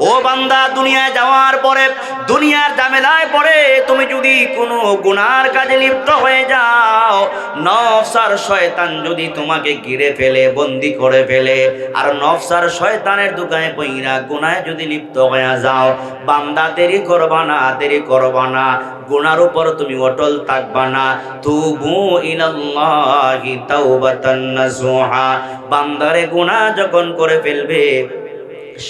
ও বান্দা, দুনিয়ায় যাওয়ার পরে, দুনিয়ার ঝামেলায় পড়ে তুমি যদি কোনো গুনার কাজে লিপ্ত হয়ে যাও নফসার শয়তান যদি তোমাকে ঘিরে ফেলে, বন্দি করে ফেলে, আর নফসার শয়তানের দোকানে পইরা গুনায় যদি লিপ্ত হয়ে যাও, বান্দা দেরি করবা না, দেরি করবা না, গুনার উপর তুমি অটল থাকবা না। তুবু ইলাল্লাহি তাওবাতান নাসুহা। বান্দারে গুনাহ যখন করে ফেলবে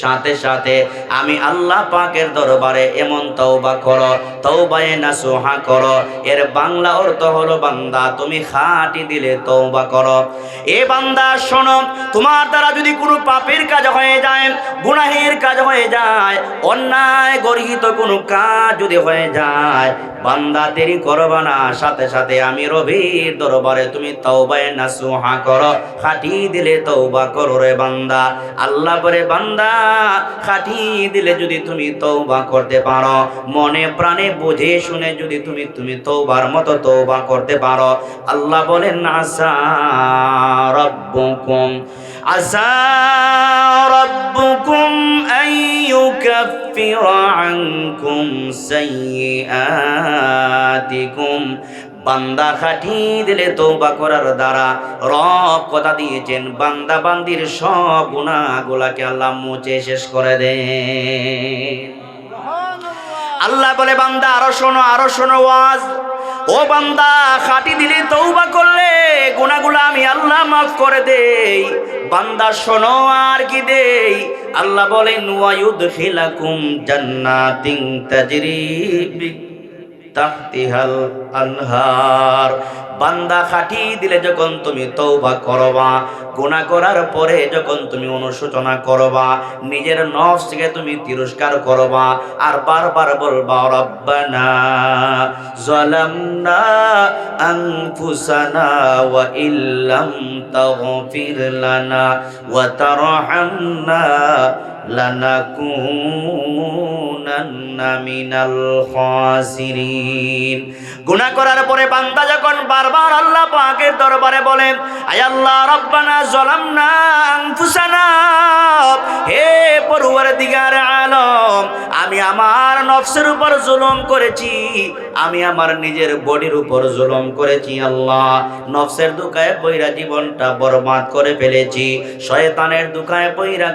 সাথে সাথে আমি আল্লাহ পাকের দরবারে এমন তওবা করো, তওবায়ে নাসুহা করো। এর বাংলা অর্থ হলো, বান্দা, তুমি খাঁটি দিলে তওবা করো। এ বান্দা, শোনো, তোমার দ্বারা যদি কোনো পাপের কাজ হয়ে যায়, গুনাহের কাজ হয়ে যায়, অন্যায় গর্হিত কোনো কাজ যদি হয়ে যায়, বান্দা দেরি করবা না। সাথে সাথে আমি রবির দরবারে তুমি তওবায়ে নাসুহা করো, খাঁটি দিলে তওবা করো রে বান্দা। আল্লাহ করে বান্দা খাঁটি দিলে যদি তুমি তওবা করতে পারো, মনে প্রাণে বুঝে শুনে যদি তুমি তুমি তওবার মতো তওবা করতে পারো। আল্লাহ বলেন আসা রব্বুকুম আসা রব্বুকুম আন ইউকাফিরা আনকুম সাইয়্যাতিকুম। বান্দা খাটি দিলে তৌবা করার দ্বারা রব কথা দিয়েছেন, বান্দা বান্দির সব গুণাগুলাকে আল্লাহ মুছে শেষ করে দেন। আল্লাহ বলে, বান্দা, আরও শোনো আরও শোনো ওয়াজ। ও বান্দা, খাটি দিলে তৌবা করলে গুনাহগুলো আমি আল্লাহ মাফ করে দেই। বান্দা, শোনো আর কি দেই। আল্লাহ বলেন, ওয়ায়ুদখিলাকুম জান্নাতিন তাজরি তাহতিহাল আনহার। বান্দা খাটি দিলে যখন তুমি তৌবা করবা, গুনাহ করার পরে যখন তুমি অনুশোচনা করবা, নিজের নফসকে তুমি তিরস্কার করবা আর বারবার বলবা, রব্বানা জালামনা আনফুসানা ওয়া ইল্লাম তাগফির লানা ওয়া তারহামনা গুনাহ করার পরে বান্দা যখন বারবার আল্লাহ পাকের দরবারে বলে আয় রব্বানা জালামনা আলম, আমি আমার নফসের উপর করেছি। আমি আমার নিজের বডির উপর করেছি, আল্লাহ। নফসের দুকায় জীবনটা বরবাদ করে ফেলেছি। শয়তানের দুকায়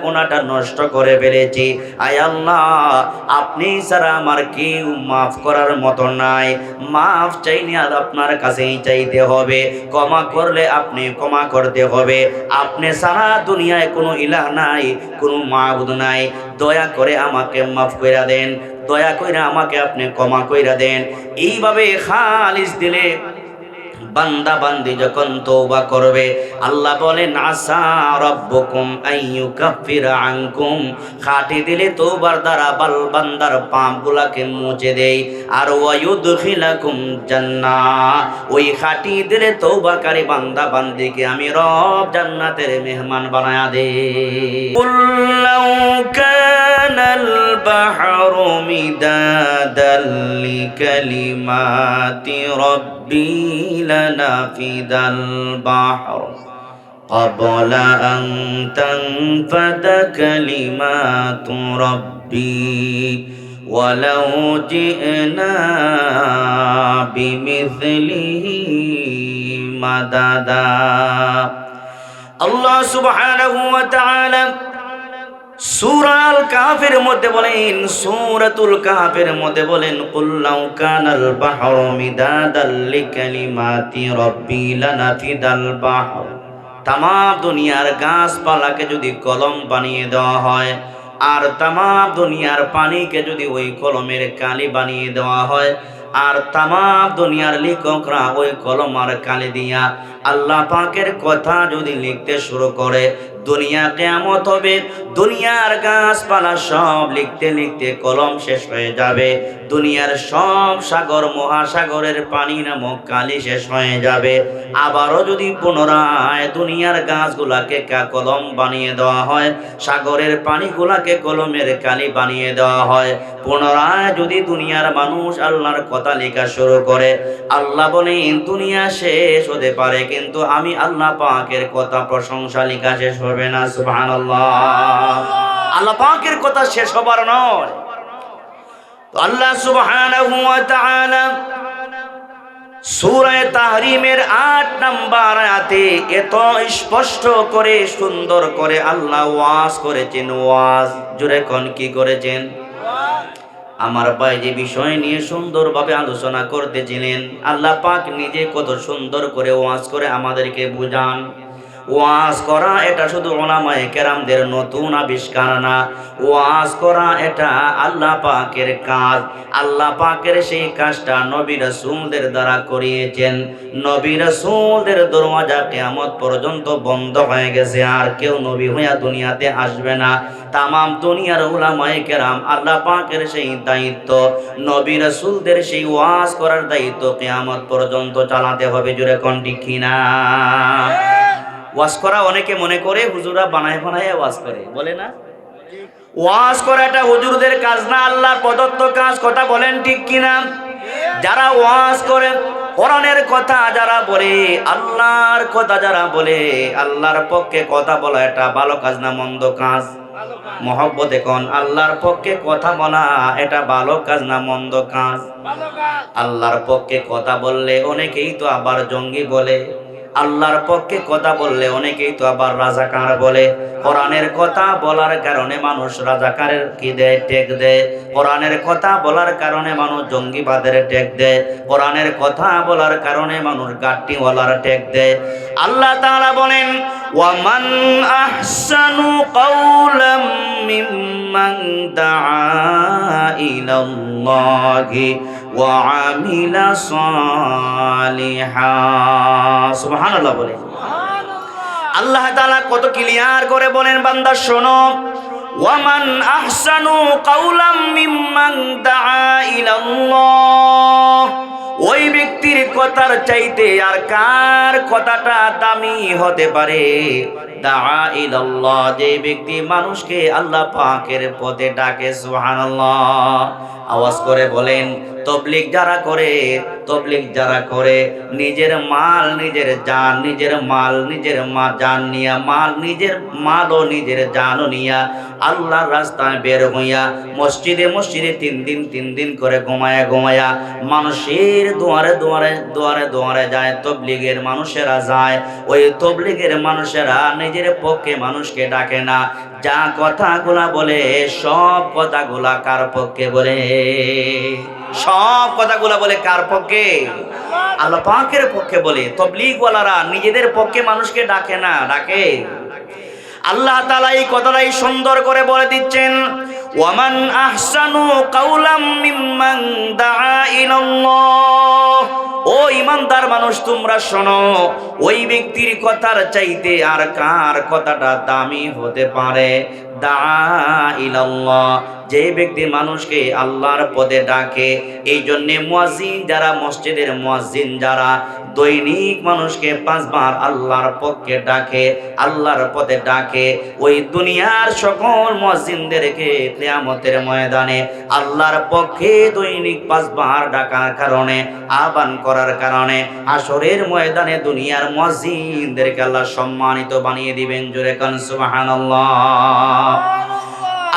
গুনাহটা নষ্ট করে ফেলেছি। আয় আল্লাহ, আপনি ছাড়া আমার কেউ মাফ করার মতো নাই। মাফ চাইনি আর আপনার কাছেই চাইতে হবে। ক্ষমা করলে আপনি ক্ষমা করতে হবে। আপনি সারা দুনিয়ায় কোনো ইলাহ নাই, কোনো মাহবুদ নাই। দয়া করে আমাকে মাফ করে দেন। দয়া করে আমাকে আপনি ক্ষমা করে দেন। এইভাবে খালিস দিলে বান্দা বান্দি যখন তৌবা করবে, আল্লাহ বলেন, আসা রব্বকুম আইয়ু কাফির আঙ্কুম খাটি দিলে তৌবার দ্বারা বাল বান্দার পাপগুলাকে মুছে দেই। আর ওয়ায়ুদখিলাকুম জান্নাত। ওই খাটি দিলে তৌবাকারী বান্দা বান্দিকে আমি রব জান্নাতের মেহমান বানায়া দেই। কুল্লাউ কানাল বাহরু মিদাদাল লিকালিমাতি রব্বি لنفد البحر قبل أن تنفد كلمات ربي ولو جئنا بمثله مددا. الله سبحانه وتعالى সুরাল কাফের মধ্যে বলেন, সূরাতুল কাফের মধ্যে বলেন কুল্লাউ কানাল বাহরু মিদাদাল লিকালিমাতি রাব্বি লানাফিদাল বাহর। তাম দুনিয়ার গাছপালাকে যদি কলম বানিয়ে দেওয়া হয়, আর তাম দুনিয়ার পানিকে যদি ওই কলমের কালি বানিয়ে দেওয়া হয়, আর তাম দুনিয়ার লেখকরা ওই কলম আর কালি দিয়া আল্লাহ পাকের কথা যদি লিখতে শুরু করে দুনিয়া কেমত হবে, দুনিয়ার গাছপালা সব লিখতে লিখতে কলম শেষ হয়ে যাবে, দুনিয়ার সব সাগর মহাসাগরের পানি নামক কালি শেষ হয়ে যাবে। আবারও যদি পুনরায় দুনিয়ার গাছগুলাকে কলম বানিয়ে দেওয়া হয়, সাগরের পানিগুলাকে কলমের কালি বানিয়ে দেওয়া হয়, পুনরায় যদি দুনিয়ার মানুষ আল্লাহর কথা লেখা শুরু করে, আল্লাহ বলেন, দুনিয়া শেষ হতে পারে, কিন্তু আমি আল্লাহ পাকের কথা প্রশংসা লেখা শেষ হবে না, সুবহানাল্লাহ। আল্লাহ পাকের কথা শেষ হবার নয়। আল্লাহ সুবহানাহু ওয়া তাআলা সূরা তাহরিমের 8 নাম্বার এত স্পষ্ট করে, সুন্দর করে আল্লাহ ওয়াজ করেছেন। ওয়াজ জুড়ে কোন কি করেছেন? আমার ভাই যে বিষয় নিয়ে সুন্দরভাবে আলোচনা করতেছিলেন, আল্লাহ পাক নিজে কত সুন্দর করে ওয়াজ করে আমাদেরকে বুঝান। ওয়াজ করা এটা শুধু ওলামায়ে কেরামদের নতুন আবিষ্কার না। ওয়াজ করা এটা আল্লাহ পাকের কাজ। আল্লাহ পাকের সেই কাজটা নবী রাসূলদের দ্বারা করিয়েছেন। নবী রাসূলদের দরওয়াজা কিয়ামত পর্যন্ত বন্ধ হয়ে গেছে, আর কেউ নবী হইয়া দুনিয়াতে আসবে না। তামাম দুনিয়ার উলামায়ে কেরাম আল্লাহ পাকের সেই দায়িত্ব, নবী রাসূলদের সেই ওয়াজ করার দায়িত্ব কিয়ামত পর্যন্ত চালাতে হবে। জুড়ে কোন ঠিক কিনা? ওয়াজ করা অনেকে মনে করে হুজুরা বানায় বানায় ওয়াজ করে। বলে না? ওয়াজ করাটা হুজুরদের কাজ না, আল্লাহর প্রদত্ত কাজ, কথা বলেন ঠিক কিনা? যারা ওয়াজ করে, কোরআনের কথা যারা বলে, আল্লাহর কথা যারা বলে, আল্লাহর পক্ষে কথা বলা এটা ভালো কাজ না মন্দ কাজ? মহব্বত এখন আল্লাহর পক্ষে কথা বলা এটা ভালো কাজ না মন্দ কাজ? আল্লাহর পক্ষে কথা বললে অনেকেই তো আবার জঙ্গি বলে। আল্লাহর পক্ষে কথা বললে অনেকেই তো আবার রাজাকার বলে। কোরআনের কথা বলার কারণে মানুষ রাজাকারের কি দেয়? টেক দেয়। কোরআনের কথা বলার কারণে মানুষ জঙ্গিবাদের টেক দেয়। কোরআনের কথা বলার কারণে মানুষ গাট্টিওয়ালার টেক দেয়। আল্লাহ তাআলা বলেন, ওয়ামান আহসানু কাওলাম মিম্মান দাআ ইলাল্লাহি। বলে। আল্লাহ কত ক্লিয়ার করে বলেন, বান্দা, শোনো। ওয়ামান মিম্মান ওই ব্যক্তির কথার চাইতে আর কার কথাটা দামি হতে পারে? যে ব্যক্তি মানুষকে আল্লাহ পাকের পথে ডাকে, সুবহানাল্লাহ। আওয়াজ করে বলেন তবলিক যারা করে তবলিক যারা করে, নিজের মাল, নিজের জান, নিজের মাল, নিজের মা জান নিয়া, মাল, নিজের মালও নিজের জানও নিয়া, আল্লাহর রাস্তায় বের হইয়া, মসজিদে মসজিদে তিন দিন তিন দিন করে ঘুমায়া ঘুমায়া, মানুষের দুয়ারে দুয়ারে দুয়ারে দুয়ারে যায়, তবলিগের মানুষেরা যায়, ওই তবলিগের মানুষেরা নিজের পক্ষে মানুষকে ডাকে না, যা কথাগুলা বলে, সব কথাগুলা কার পক্ষে বলে? সব কথাগুলা বলে কার পক্ষে? আল্লাহ পাকের পক্ষে বলে। তবলিগওয়ালারা নিজেদের পক্ষে মানুষকে ডাকে না, ডাকে। আল্লাহ তাআলা এই কথাটাই সুন্দর করে বলে দিচ্ছেন, ওয়ামান আহসানু কাউলাম মিম্মান দাআ ইলাল্লাহ। ও ইমানদার মানুষ, তোমরা শোনো, ওই ব্যক্তির কথার চাইতে আর কার কথাটা দামি হতে পারে? দা ইলাল্লাহ। যে ব্যক্তি মানুষকে আল্লাহর পদে ডাকে, এই জন্যে মুয়াজ্জিন যারা, মসজিদের মুয়াজ্জিন যারা, দৈনিক মানুষকে পাঁচবার আল্লাহর পক্ষে ডাকে, আল্লাহর পদে ডাকে, ওই দুনিয়ার সকল মুয়াজ্জিনদেরকে কিয়ামতের ময়দানে আল্লাহর পক্ষে দৈনিক পাঁচবার ডাকার কারণে, আহ্বান করার কারণে আসরের ময়দানে দুনিয়ার মসজিদদেরকে আল্লাহ সম্মানিত বানিয়ে দিবেন। জোরে কান, সুবহানাল্লাহ।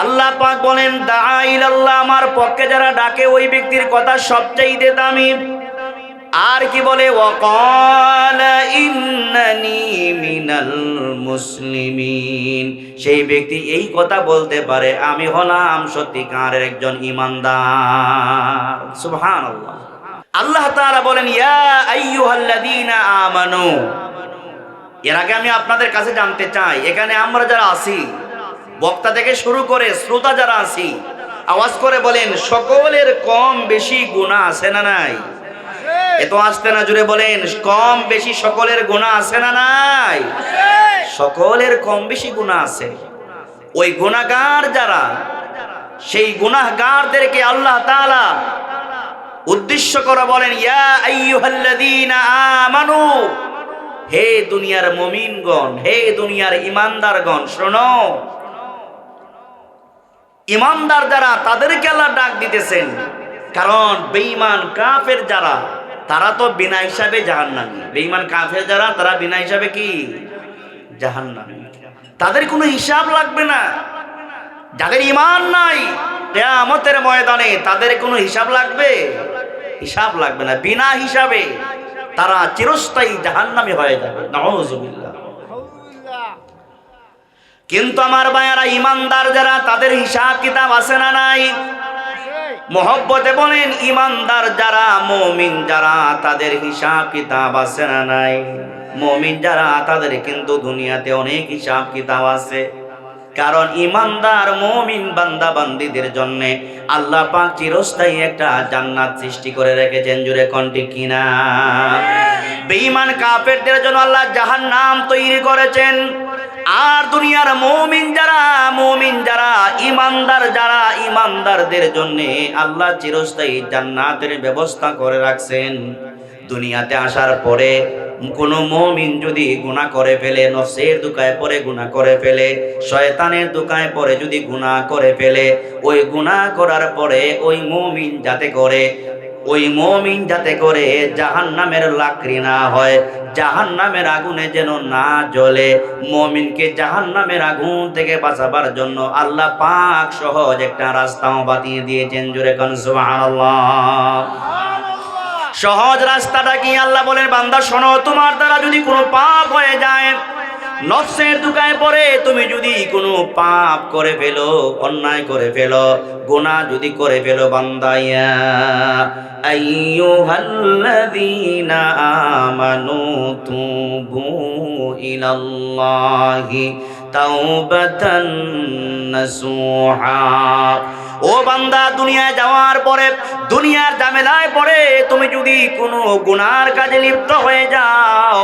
আল্লাহ পাক বলেন দাইল আল্লাহ আমার পক্ষে যারা ডাকে, ওই ব্যক্তির কথা সবচাইতে দামি। আর কি বলে? মিনাল মুসলিমিন সেই ব্যক্তি এই কথা বলতে পারে, আমি হলাম সত্যিকারের একজন ইমানদার। সুবহানাল্লাহ। আল্লাহ তাআলা বলেন, ইয়া আমানু এর আগে আমি আপনাদের কাছে জানতে চাই, এখানে আমরা যারা আছি বক্তা থেকে শুরু করে শ্রোতা যারা আছি, আওয়াজ করে বলেন, সকলের কম বেশি গুণা আছে না নাই? এত আসতে না জুড়ে বলেন, কম বেশি সকলের গুণা আছে না নাই? সকলের কম বেশি গুণা আছে। ওই গুণাগার যারা, সেই গুনাহগারদেরকে আল্লাহ তাআলা উদ্দেশ্য করে বলেন, ইয়া আইয়ুহাল্লাযীনা আমানু, হে দুনিয়ার মুমিনগণ, হে দুনিয়ার ইমানদারগণ, শোনো ইমানদার যারা, তাদেরকে আল্লাহ ডাক দিতেছেন। কারণ বেঈমান কাফের যারা, তারা তো বিনা হিসাবে জাহান্নামী। বেঈমান কাফের যারা, তারা বিনা হিসাবে কি? জাহান্নামী। তাদের কোনো হিসাব লাগবে না। যাদের ইমান নাই, কেয়ামতের ময়দানে তাদের কোনো হিসাব লাগবে? হিসাব লাগবে না। বিনা হিসাবে তারা চিরস্থায়ী জাহান্নামী হয়ে যাবে। নওয়াজুবিল্লাহ কিন্তু আমার ভাইয়ারা ইমানদার যারা, তাদের হিসাব কিতাব আছে না নাই? মহব্বতে বলেন, ইমানদার যারা, মমিন যারা, তাদের হিসাব কিতাব আছে না নাই? মমিন যারা, তাদের কিন্তু দুনিয়াতে অনেক হিসাব কিতাব আছে। কারণ ইমানদার মমিন বান্দা বান্দিদের জন্য আল্লাহ পাক চিরস্থায়ী একটা জান্নাত সৃষ্টি করে রেখেছেন, জুড়ে কন্টি কিনা বেঈমান কাফেরদের জন্য আল্লাহ জাহান নাম তৈরি করেছেন। আর দুনিয়ার মৌমিন যারা মৌমিন যারা, ইমানদার যারা, ইমানদারদের জন্য আল্লাহ চিরস্থায়ী জান্নাতের ব্যবস্থা করে রাখছেন। দুনিয়াতে আসার পরে কোনো মমিন যদি গুনাহ করে ফেলে, নফসের দুকায় পরে গুনাহ করে ফেলে, শয়তানের দুকায় পরে যদি গুনাহ করে ফেলে, ওই গুনাহ করার পরে ওই মমিন যাতে করে, ওই মমিন যাতে করে জাহান নামের লাকড়ি না হয় জাহান নামের আগুনে যেন না জ্বলে। মমিনকে জাহান নামের আগুন থেকে বাঁচাবার জন্য আল্লাহ পাক সহজ একটা রাস্তাও বাতিয়ে দিয়েছেন। জোরে কন, সুবহানাল্লাহ। সহজ রাস্তাটা কি আল্লাহ বলেন, বান্দা, শোনো, তোমার দ্বারা যদি কোনো পাপ হয়ে যায়, নফসের দুকায় পরে তুমি যদি কোনো পাপ করে ফেলো, অন্যায় করে ফেলো গোনা যদি করে ফেলো বান্দাইয়া আইয়ুহাল্লাযীনা আমানু তুবু ইলাল্লাহি তাওবাতান নাসুহা। ও বান্দা, দুনিয়ায় যাওয়ার পরে, দুনিয়ার ঝামেলায় পড়ে তুমি যদি কোনো গুনার কাজে লিপ্ত হয়ে যাও,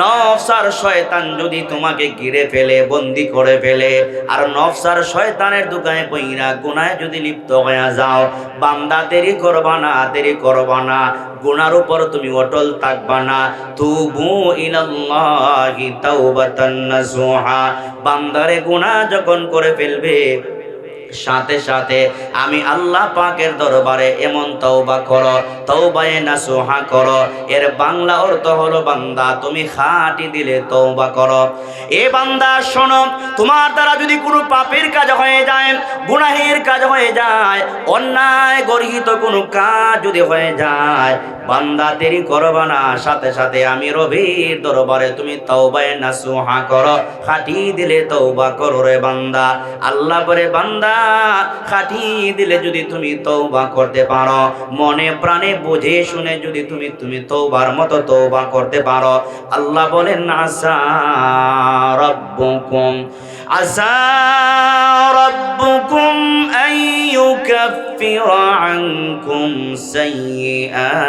নফসার শয়তান যদি তোমাকে ঘিরে ফেলে, বন্দি করে ফেলে, আর নফসার শয়তানের দোকানে বইরা গুনায় যদি লিপ্ত হয়ে যাও, বান্দা দেরি করবা না, দেরি করবা গুনার উপর তুমি অটল থাকবা না, তুবু ইলাল্লাহি তাওবাতান নাসুহা। বান্দারে গুনাহ যখন করে ফেলবে সাথে সাথে আমি আল্লাহ পাকের দরবারে এমন তওবা করো, তওবায়ে নাসুহা করো। এর বাংলা অর্থ হলো, বান্দা, তুমি খাঁটি দিলে তওবা করো। এ বান্দা, শোনো, তোমার দ্বারা যদি কোনো পাপের কাজ হয়ে যায়, গুনাহের কাজ হয়ে যায়, অন্যায় গর্হিত কোনো কাজ যদি হয়ে যায়, বান্দা, দেরি করবা না। সাথে সাথে আমি রবির দরবারে তুমি তওবায়ে নাসুহা করো, খাঁটি দিলে তওবা করো রে বান্দা। আল্লাহ পরে বান্দা খাটি দিলে যদি তুমি তৌবা করতে পারো, মনে প্রাণে বুঝে শুনে যদি তুমি তুমি তৌবার মতো তৌবা করতে পারো। আল্লাহ বলেন আসা রব্বুকুম আসা রব্বুকুম আইয়ুকাফিরা আনকুম সাইয়্যাতিকুম।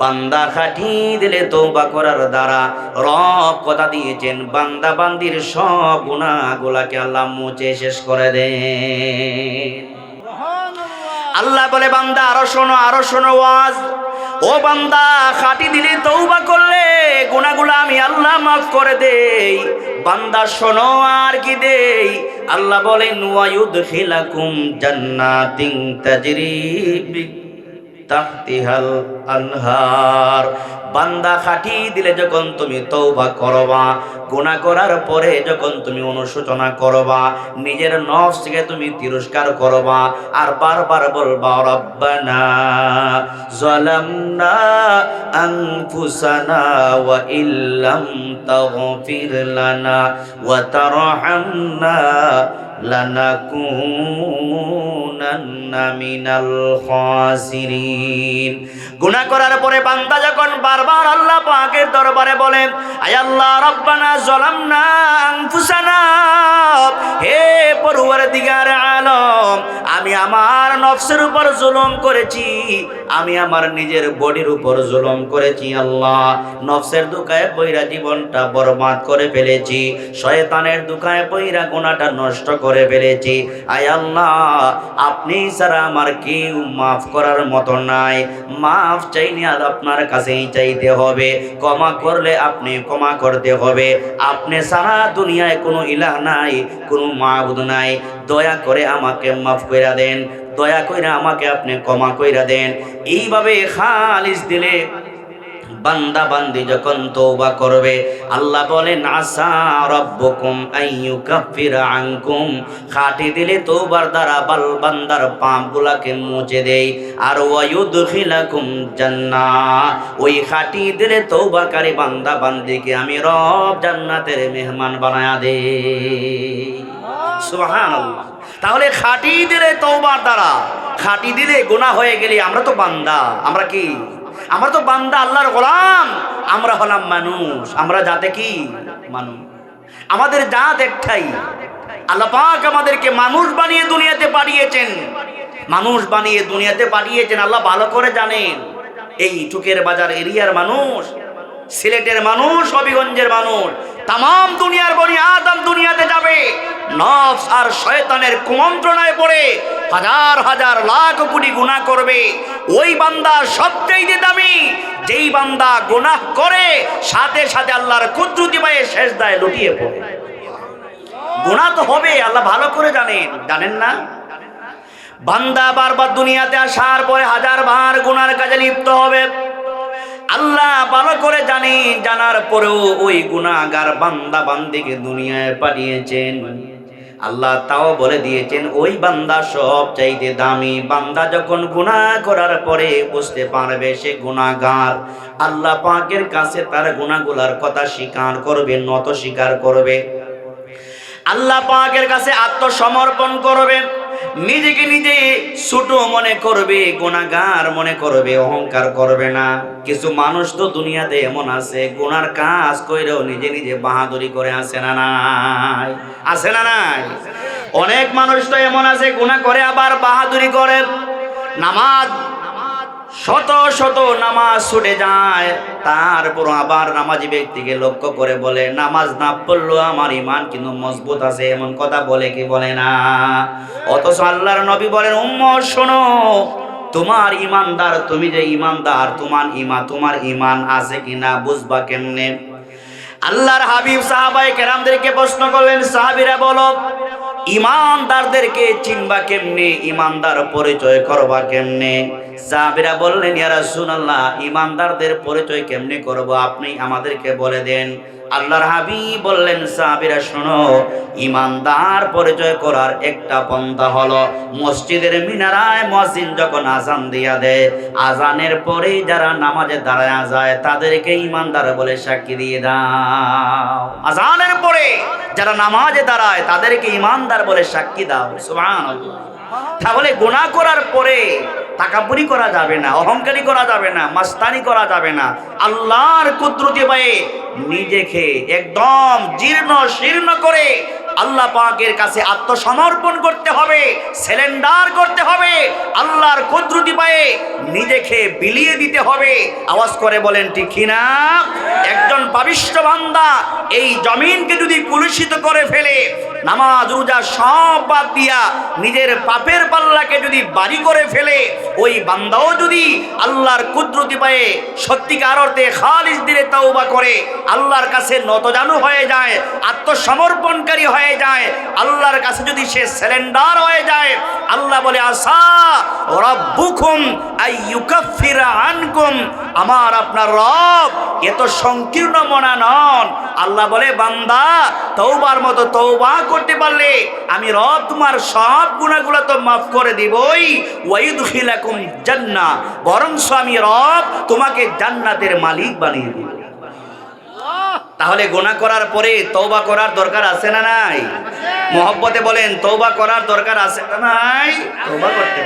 বান্দা খাটি দিলে তৌবা করার দ্বারা রব কথা দিয়েছেন বান্দা বান্দির সব গুণাগুলাকে আল্লাহ মুছে শেষ করে দেন। আল্লাহ বলে বান্দা আরও শোনো আরও শোনো ওয়াজ। ও বান্দা, খাটি দিলে তৌবা করলে গুনাহগুলো আমি আল্লাহ মাফ করে দেই। বান্দা, শোনো আর কি দেই? আল্লাহ বলেন, ওয়ায়ুদখিলাকুম জান্নাতিন তাজরি তাহতিহাল আনহার। বান্দা খাটি দিলে যখন তুমি তৌবা করবা, গুনাহ করার পরে যখন তুমি অনুশোচনা করবা, নিজের নফসকে তুমি তিরস্কার করবা, আর বারবার বলবা, রব্বানা জালামনা আনফুসানা ওয়া ইল্লাম তাগফির লানা ওয়া তারহামনা লানাকুনান্না মিনাল খাসিরিন গুনাহ করার পরে বান্দা যখন বারবার আল্লাহ পাকের দরবারে বলে, আয় আল্লাহ রব্বানা জালামনা আনফুসানা, হে পরওয়ারদিগার আলম, আমি আমার নফসের উপর জুলুম করেছি, আমি আমার নিজের বডির উপর জুলুম করেছি, আল্লাহ নফসের দুকায় পইরা জীবনটা বরবাদ করে ফেলেছি, শয়তানের দুকায় পইরা গুনাহটা নষ্ট করে ফেলেছি, আয় আল্লাহ, আপনি ছাড়া আমার কেউ মাফ করার মতো নাই মাফ চাইনি আর আপনার কাছেই চাইতে হবে। ক্ষমা করলে আপনি ক্ষমা করতে হবে। আপনি সারা দুনিয়ায় কোনো ইলাহ নাই, কোনো মাহবুদ নাই। দয়া করে আমাকে মাফ কইরা দেন। দয়া করে আমাকে আপনি ক্ষমা কইরা দেন। এইভাবে খালিস দিলে বান্দা বান্দি যখন তৌবা করবে, আল্লাহ বলেন, আসা রব্বকুম আইয়ুকাফিরা আনকুম। খাটি দিলে তৌবার দ্বারা বাল বান্দার পাপগুলাকে মুছে দেই। আর ওয়ায়ুদখিলাকুম জান্নাহ। ওই খাটি দিলে তৌবাকারী বান্দা বান্দিকে আমি রব জান্নাতের মেহমান বানায়া দেই। সুবহানাল্লাহ। তাহলে খাটি দিলে তৌবার দ্বারা, খাটি দিলে গুনাহ হয়ে গেলে আমরা তো বান্দা, আমরা কি? আমরা তো বান্দা আল্লাহর গোলাম। আমরা হলাম মানুষ। আমরা যাতে কি? মানুষ। আমাদের জাত একটাই। আল্লাহ পাক আমাদেরকে মানুষ বানিয়ে দুনিয়াতে পাঠিয়েছেন। মানুষ বানিয়ে দুনিয়াতে পাঠিয়েছেন, আল্লাহ ভালো করে জানেন। এই টুকের বাজার এরিয়ার মানুষ, সিলেটের মানুষ, হবিগঞ্জের মানুষ তাম দুনিয়ার বনি আদম দুনিয়াতে যাবে। নফস আর শয়তানের কুমন্ত্রণায় পড়ে হাজার হাজার লাখ কোটি গুনাহ করবে। ওই বান্দা সবচেয়ে দামি, যেই বান্দা গুনাহ করে, সাথে সাথে আল্লাহর কুদরতি পায়ে শেষ দায় লুটিয়ে পড়ে। গুনাহ তো হবে, আল্লাহ ভালো করে জানেন। জানেন না? বান্দা বারবার দুনিয়াতে আসার পরে হাজার বার গুনার কাজে লিপ্ত হবে। আল্লাহ ভালো করে জানি জানার পরেও ওই গুনাহগার বান্দা বান্দিকে দুনিয়ায় পাঠিয়েছেন। আল্লাহ তাও বলে দিয়েছেন, ওই বান্দা সব চাইতে দামি বান্দা যখন গুণা করার পরে বুঝতে পারবে সে গুণাগার আল্লাহ পাকের কাছে তার গুণাগুলার কথা স্বীকার করবে, নত স্বীকার করবে। আল্লাহ পাকের কাছে আত্মসমর্পণ করবে। নিজেকে নিজে ছোট মনে করবে গোনাগার মনে করবে, অহংকার করবে না। কিছু মানুষ তো দুনিয়াতে এমন আছে, গোনার কাজ কইরেও নিজে নিজে বাহাদুরি করে আসে না নাই। আসে না নাই? অনেক মানুষ তো এমন আছে গোনা করে আবার বাহাদুরি করে। নামাজ শত শত নামাজ ছুটে যায়। তারপর আবার নামাজি ব্যক্তিকে লক্ষ্য করে বলে, নামাজ না পড়ল আমার ইমান কিন্তু মজবুত আছে। এমন কথা বলে কি বলে না। অথচ আল্লাহর নবী বলেন উম্মর শোনো, তোমার ইমানদার তুমি যে ইমানদার তোমার ইমা তোমার ইমান আছে কিনা বুঝবা কেমনে? আল্লাহর হাবিব সাহাবাই কেরামদেরকে প্রশ্ন করলেন, সাহাবিরা বলো, ইমানদারদেরকে চিনবা কেমনে? ইমানদার পরিচয় করবা কেমনে? সাহাবিরা বললেন, ইয়া রাসূলুল্লাহ, ইমানদারদের পরিচয় কেমনে করব? আপনি আমাদেরকে বলে দেন। আল্লাহর হাবিব বললেন, সাহাবিরা, শোনো, ইমানদার পরিচয় করার একটা পন্থা হলো মসজিদের মিনারায় মসজিদ যখন আজান দিয়া দেয়, আজানের পরে যারা নামাজে দাঁড়ায় যায়, তাদেরকে ইমানদার বলে সাক্ষী দিয়ে দাও। আজানের পরে যারা নামাজে দাঁড়ায়, তাদেরকে ইমানদার বলে সাক্ষী দাও। সুবহানাল্লাহ। তাহলে গুনাহ করার পরে তাকাবুরি করা যাবে না, অহংকারী করা যাবে না, মাস্তানি করা যাবে না। আল্লাহর কুদরতি পায়ে নিজেকে একদম জীর্ণ, শীর্ণ করে আল্লাহ পাকের কাছে আত্মসমর্পণ করতে হবে, সিলিন্ডার করতে হবে, আল্লাহর কুদরতি পায়ে নিজেকে বিলিয়ে দিতে হবে। আওয়াজ করে বলেন, ঠিক কিনা একজন পাবিষ্ট বান্দা এই জমিনকে যদি কুলুষিত করে ফেলে নামাজ, রোজা সব বাদ দিয়া নিজের পাপের পাল্লাকে যদি বাড়ি করে ফেলে, ওই বান্দাও যদি আল্লাহর কুদরতি পায়ে সত্যিকার অর্থে খালিস দিলে তওবা করে, আল্লাহর কাছে নতজানু হয়ে যায়, আত্মসমর্পণকারী হয়ে যায়, আল্লাহর কাছে যদি সে সিলিন্ডার হয়ে যায়, আল্লাহ বলে, আসা রব্বুকুম আইয়ুকাফিরা আনকুম, আমার আপনার রব এত সংকীর্ণ মনা নন। আল্লাহ বলে, বান্দা তৌবার মতো তৌবা করতে পারলে আমি রব তোমার সব গুণাগুলো তো মাফ করে দিবই। ওয়াইদুখিলাকুম জান্না বরং আমি রব তোমাকে জান্নাতের মালিক বানিয়ে দিব। তাহলে গোনা করার পরে তৌবা করার দরকার আছে না নাই? মোহব্বতে বলেন তৌবা করার দরকার আছে না নাই? তৌবা করতে